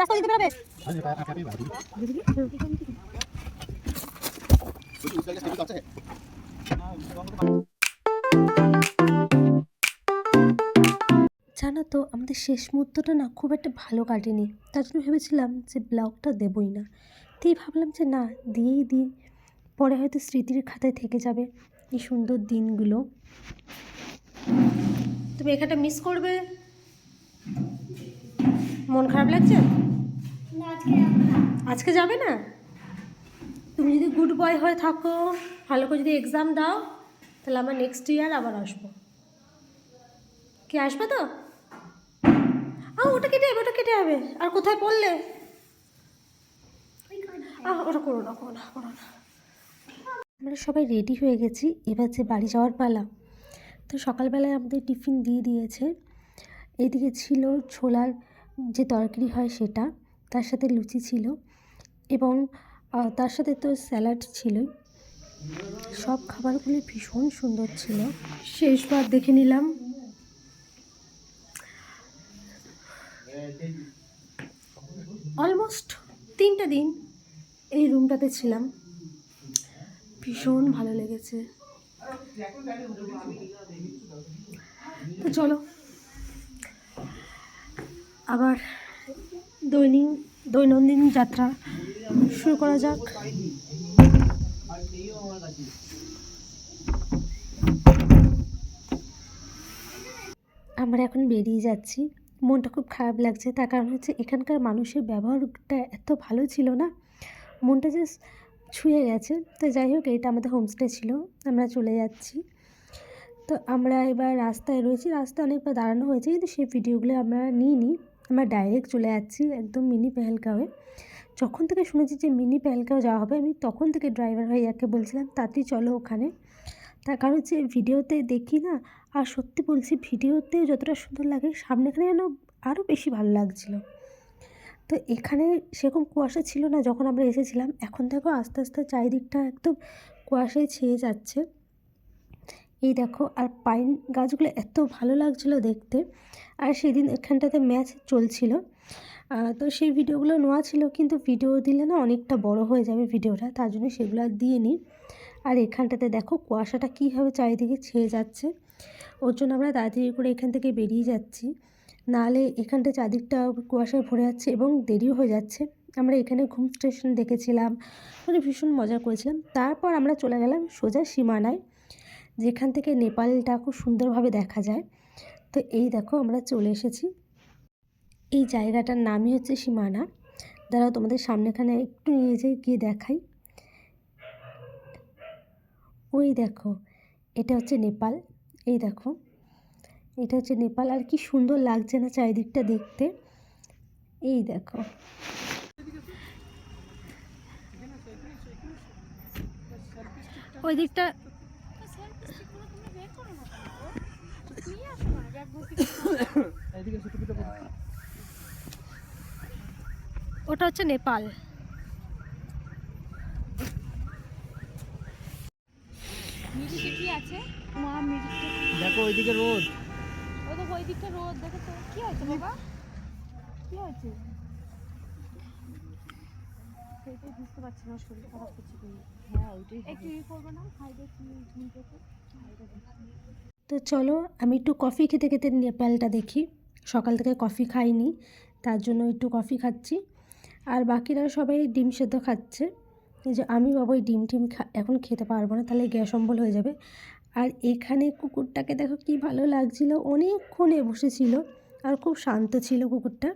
রাস্তা দিতে বেরোবে জানো তো আমাদের শেষ মুহূর্তটা না খুব একটা ভালো কাটেনি। তার জন্য ভেবেছিলাম যে ব্লগটা দেবই না। তাই ভাবলাম যে না দিয়েই দিই। পরে হয়তো স্মৃতির খাতায় থেকে যাবে এই সুন্দর দিনগুলো। তুমি এখানটা মিস করবে? মন খারাপ লাগছে? আজকে যাবে না। তুমি যদি গুড বয় হয়ে থাকো ভালো করে যদি এক্সাম দাও তাহলে আমরা নেক্সট ইয়ার আবার আসব। কি আসবে তো? আহ ওটা কেটে যাবে ওটা কেটে যাবে। আর কোথায় পড়লে? আহ ওটা করো না করো না করো না। আমরা সবাই রেডি হয়ে গেছি এবার যে বাড়ি যাওয়ার পালা। তো সকালবেলায় আমাদের টিফিন দিয়ে দিয়েছে। এদিকে ছিল ছোলার যে তরকারি হয় সেটা, তার সাথে লুচি ছিল এবং তার সাথে তো স্যালাড ছিলই। সব খাবারগুলি ভীষণ সুন্দর ছিল। শেষবার দেখে নিলাম। অলমোস্ট তিনটা দিন এই রুমটাতে ছিলাম। ভীষণ ভালো লেগেছে। তো চলো আবার দৈনিক, দৈনন্দিন যাত্রা শুরু করা যাক। আমরা এখন বেরিয়ে যাচ্ছি। মনটা খুব খারাপ লাগছে, তার কারণ হচ্ছে এখানকার মানুষের ব্যবহারটা এত ভালো ছিল না। মনটা যে ছুঁয়ে গেছে। তো যাই হোক, এটা আমাদের হোমস্টে ছিল, আমরা চলে যাচ্ছি। তো আমরা এবার রাস্তায় রয়েছি। রাস্তায় অনেকবার দাঁড়ানো হয়েছে, কিন্তু সেই ভিডিওগুলো আমরা নিইনি। আমরা ডাইরেক্ট চলে যাচ্ছি একদম মিনি পেহেলগাঁওয়ে। যখন থেকে শুনেছি যে মিনি পেহেলগাঁও যাওয়া হবে, আমি তখন থেকে ড্রাইভার ভাইয়াকে বলছিলাম তাতেই চলো ওখানে। তার কারণ হচ্ছে ভিডিওতে দেখি না, আর সত্যি বলছি ভিডিওতে যতটা সুন্দর লাগে, সামনেখানে যেন আরও বেশি ভালো লাগছিল। তো এখানে সেরকম কুয়াশা ছিল না যখন আমরা এসেছিলাম, এখন দেখো আস্তে আস্তে চারিদিকটা একদম কুয়াশায় ছেয়ে যাচ্ছে। এই দেখো, আর পাইন গাছগুলো এত ভালো লাগছিল দেখতে। আর সেদিন এখানটাতে ম্যাচ চলছিল। তো সেই ভিডিওগুলো নেওয়া ছিল, কিন্তু ভিডিও দিলে না অনেকটা বড় হয়ে যাবে ভিডিওটা, তার জন্য সেগুলো আর দিয়ে নিই আর এখানটাতে দেখো, কুয়াশাটা কীভাবে চারিদিকে ছেয়ে যাচ্ছে। ওর জন্য আমরা তাড়াতাড়ি করে এখান থেকে বেরিয়ে যাচ্ছি। নাহলে এখানটা চারদিকটা কুয়াশায় ভরে যাচ্ছে এবং দেরিও হয়ে যাচ্ছে। আমরা এখানে ঘুম স্টেশন দেখেছিলাম মানে ভীষণ মজা করেছিলাম। তারপর আমরা চলে গেলাম সোজা সীমানায়। যেখান থেকে নেপালটা খুব সুন্দরভাবে দেখা যায়। তো এই দেখো আমরা চলে এসেছি। এই জায়গাটার নামই হচ্ছে সীমানা। দাঁড়াও তোমাদের সামনেখানে একটু নিয়ে যেয়ে গিয়ে দেখাই। ওই দেখো, এটা হচ্ছে নেপাল। এই দেখো, এটা হচ্ছে নেপাল। আর কি সুন্দর লাগছে না চারিদিকটা দেখতে। এই দেখো। ওই দিকটা ওটা হচ্ছে নেপাল। আছে? মা দেখো ওইদিকে রোদ। ও তো ওই দিকটা রোদ দেখো তো। কি হয়েছে বাবা? কি হয়েছে? সেটাই বুঝতে পারছি না শরীর খারাপ করছে হ্যাঁ ওইটাই একটু ইয়ে করব না তো চলো আমি একটু কফি খেতে খেতে নেপালটা দেখি। সকাল থেকে কফি খাইনি, তার জন্য একটু কফি খাচ্ছি। আর বাকিরা সবাই ডিম সেদ্ধ খাচ্ছে। যে আমি বাবা ওই ডিম টিম এখন খেতে পারব না, তাহলে গ্যাস অম্বল হয়ে যাবে। আর এখানে কুকুরটাকে দেখো কি ভালো লাগছিল, অনেকক্ষণে বসেছিল আর খুব শান্ত ছিল কুকুরটা।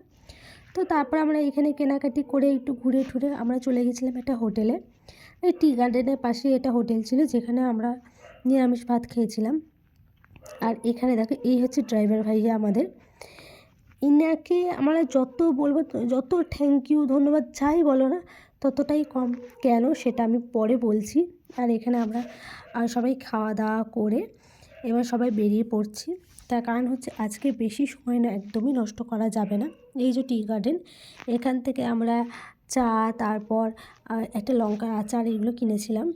তো তারপর আমরা এখানে কেনাকাটি করে একটু ঘুরে টুরে আমরা চলে গেছিলাম একটা হোটেলে। এই টি গার্ডেনের পাশে এটা হোটেল ছিল, যেখানে আমরা নিরামিষ ভাত খেয়েছিলাম। আর এখানে দেখো, এই হচ্ছে ড্রাইভার ভাইয়া আমাদের। ইনাকে আমরা যত বলব, যত থ্যাংক ইউ ধন্যবাদ, যাই বলো না, ততটাই কম। কেন? সেটা আমি পরে বলছি। আর এখানে আমরা সবাই খাওয়া দাওয়া করে এবার সবাই বেরিয়ে পড়ছি। তার কারণ হচ্ছে আজকে বেশি সময় না একদমই নষ্ট করা যাবে না। এই যে টি গার্ডেন এখান থেকে আমরা চা, তারপর একটা লঙ্কার আচার এগুলো কিনেছিলাম।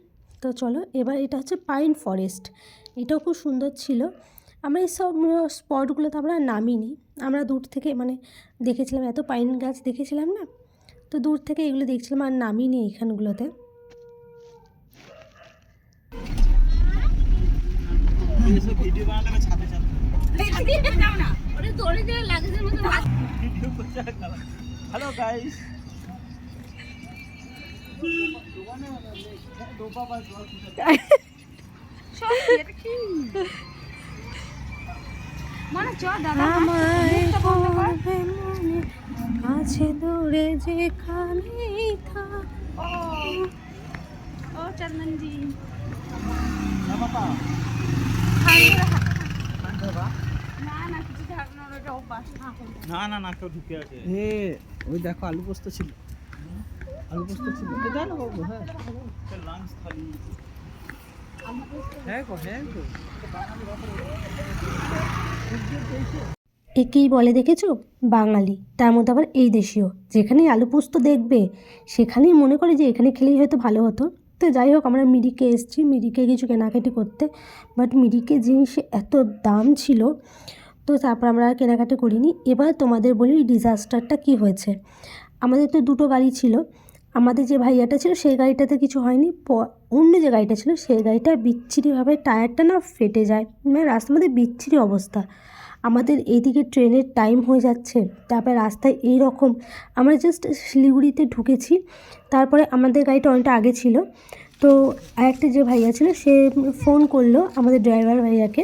তো চলো এবার এটা হচ্ছে পাইন ফরেস্ট এটাও খুব সুন্দর ছিল। আমরা এইসব স্পটগুলোতে আমরা নামিনি। আমরা দূর থেকে মানে দেখেছিলাম এত পাইন গাছ দেখেছিলাম না? তো দূর থেকে এগুলো দেখছিলাম আর নামিনি এখানগুলোতে। হ্যালো গাইস আছে দূরে যেখানেই থাক ও ও না না না, কেউ ঢুকে আছে। ওই দেখো, আলু পোস্ত ছিল। হ্যাঁ। হ্যাঁ হ্যাঁ একেই বলে দেখেছ? বাঙালি। তার মধ্যে আবার এই দেশীয়। যেখানেই আলু পোস্ত দেখবে, সেখানেই মনে করে যে এখানে খেলেই হয়তো ভালো হতো। তো যাই হোক, আমরা মিরিকে এসেছি। মিরিকে কিছু কেনাকাটি করতে। বাট মিরিকে জিনিস এত দাম ছিল, তো তারপর আমরা আর কেনাকাটি করিনি। এবার তোমাদের বলি ডিজাস্টারটা কি হয়েছে। আমাদের তো দুটো গাড়ি ছিল। আমাদের যে ভাইয়াটা ছিল সেই গাড়িটাতে কিছু হয়নি অন্য যে গাড়িটা ছিল সেই গাড়িটা বিচ্ছিরিভাবে টায়ারটা না ফেটে যায়। মানে রাস্তার মধ্যে বিচ্ছিরি অবস্থা। আমাদের এইদিকে ট্রেনের টাইম হয়ে যাচ্ছে, তারপরে রাস্তায় এই রকম আমরা জাস্ট শিলিগুড়িতে ঢুকেছি, তারপরে আমাদের গাড়িটা অনেকটা আগে ছিল। তো আরেকটা যে ভাইয়া ছিল সে ফোন করল আমাদের ড্রাইভার ভাইয়াকে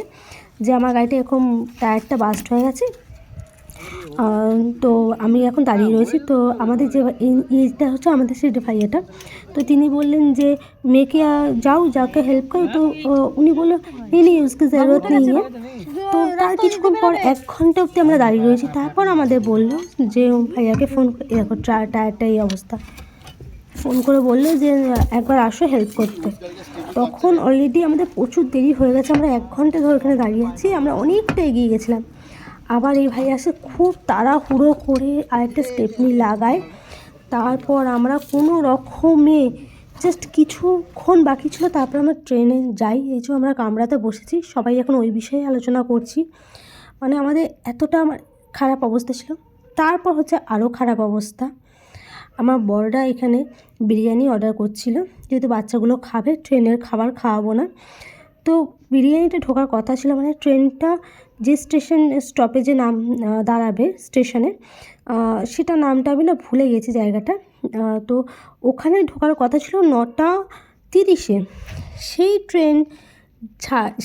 যে আমার গাড়িটা এরকম টায়ারটা বাস্ট হয়ে গেছে তো আমি এখন দাঁড়িয়ে রয়েছি। তো আমাদের যে এইটা হচ্ছে আমাদের সেই ভাইয়াটা। তো তিনি বললেন যে, মেয়েকে যাও, যাকে হেল্প করো। তো উনি বলল নেই উসকে জরুরত নেই। তো তার কিছুক্ষণ পর এক ঘণ্টা অবধি আমরা দাঁড়িয়ে রয়েছি। তারপর আমাদের বলল যে, ভাইয়াকে ফোন দেখো টায়ারটা এই অবস্থা। ফোন করে বলল যে, একবার আসো হেল্প করতে। তখন অলরেডি আমাদের প্রচুর দেরি হয়ে গেছে। আমরা এক ঘণ্টা ধরে ওখানে দাঁড়িয়ে আছি। আমরা অনেকটা এগিয়ে গেছিলাম। আবার এই ভাই আসে, খুব তাড়াহুড়ো করে আরেকটা স্টেপনি লাগায়। তারপর আমরা কোনো রকমে জাস্ট কিছুক্ষণ বাকি ছিল, তারপর আমরা ট্রেনে যাই। এই যে আমরা কামরাতে বসেছি, সবাই এখন ওই বিষয়ে আলোচনা করছি। মানে আমাদের এতটা আমার খারাপ অবস্থা ছিল। তারপর হচ্ছে আরও খারাপ অবস্থা। আমার বড়রা এখানে বিরিয়ানি অর্ডার করছিল। যেহেতু বাচ্চাগুলো খাবে, ট্রেনের খাবার খাওয়াবো না। তো বিরিয়ানিটা ঢোকার কথা ছিল মানে ট্রেনটা যে স্টেশন স্টপেজে নাম দাঁড়াবে স্টেশনে সেটা নামটা আমি না ভুলে গেছি জায়গাটা। তো ওখানে ঢোকার কথা ছিল নটা তিরিশে। সেই ট্রেন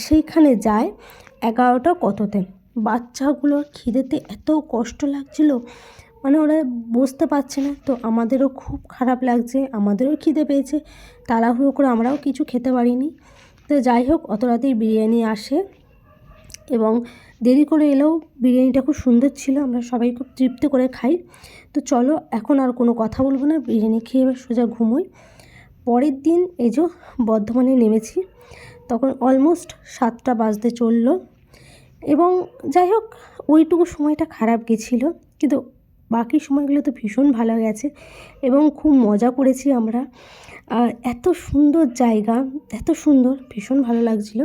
সেইখানে যায় এগারোটা কততে। বাচ্চাগুলোর খিদেতে এত কষ্ট লাগছিল মানে ওরা বসতে পারছে না। তো আমাদেরও খুব খারাপ লাগছে, আমাদেরও খিদে পেয়েছে, তাড়াহুড়ো করে আমরাও কিছু খেতে পারিনি। তো যাই হোক, অত রাতেই বিরিয়ানি আসে এবং দেরি করে এলেও বিরিয়ানিটা খুব সুন্দর ছিল, আমরা সবাই খুব তৃপ্তি করে খাই। তো চলো, এখন আর কোনো কথা বলব না, বিরিয়ানি খেয়ে এবার সোজা ঘুমোই। পরের দিন এই যে বর্ধমানে নেমেছি, তখন অলমোস্ট সাতটা বাজতে চলল। এবং যাই হোক, ওইটুকু সময়টা খারাপ গেছিল, কিন্তু বাকি সময়গুলো তো ভীষণ ভালো গেছে এবং খুব মজা করেছি আমরা। এত সুন্দর জায়গা, এত সুন্দর, ভীষণ ভালো লাগছিল।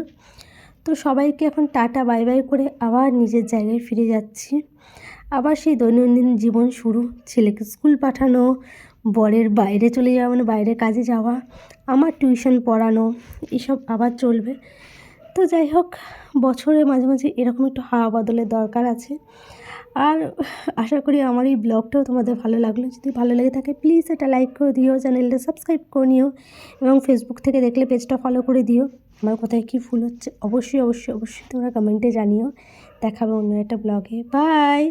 তো সবাইকে এখন টাটা, বাই বাই করে আবার নিজের জায়গায় ফিরে যাচ্ছি। আবার সেই দৈনন্দিন জীবন শুরু, ছেলেকে স্কুল পাঠানো, বরের বাইরে চলে যাওয়া মানে বাইরে কাজে যাওয়া, আমার টিউশন পড়ানো, এসব আবার চলবে। তো যাই হোক, বছরে মাঝে মাঝে এরকম একটু হাওয়া বদলের দরকার আছে। আর আশা করি আমার এই ব্লগটাও তোমাদের ভালো লাগল। যদি ভালো লেগে থাকে প্লিজ এটা লাইক করে দিও চ্যানেলটা সাবস্ক্রাইব করে নিও এবং ফেসবুক থেকে দেখলে পেজটা ফলো করে দিও। আমার কোথায় কী ফুল হচ্ছে? অবশ্যই অবশ্যই অবশ্যই তোমরা কমেন্টে জানিও। দেখাবে অন্য একটা ব্লগে বাই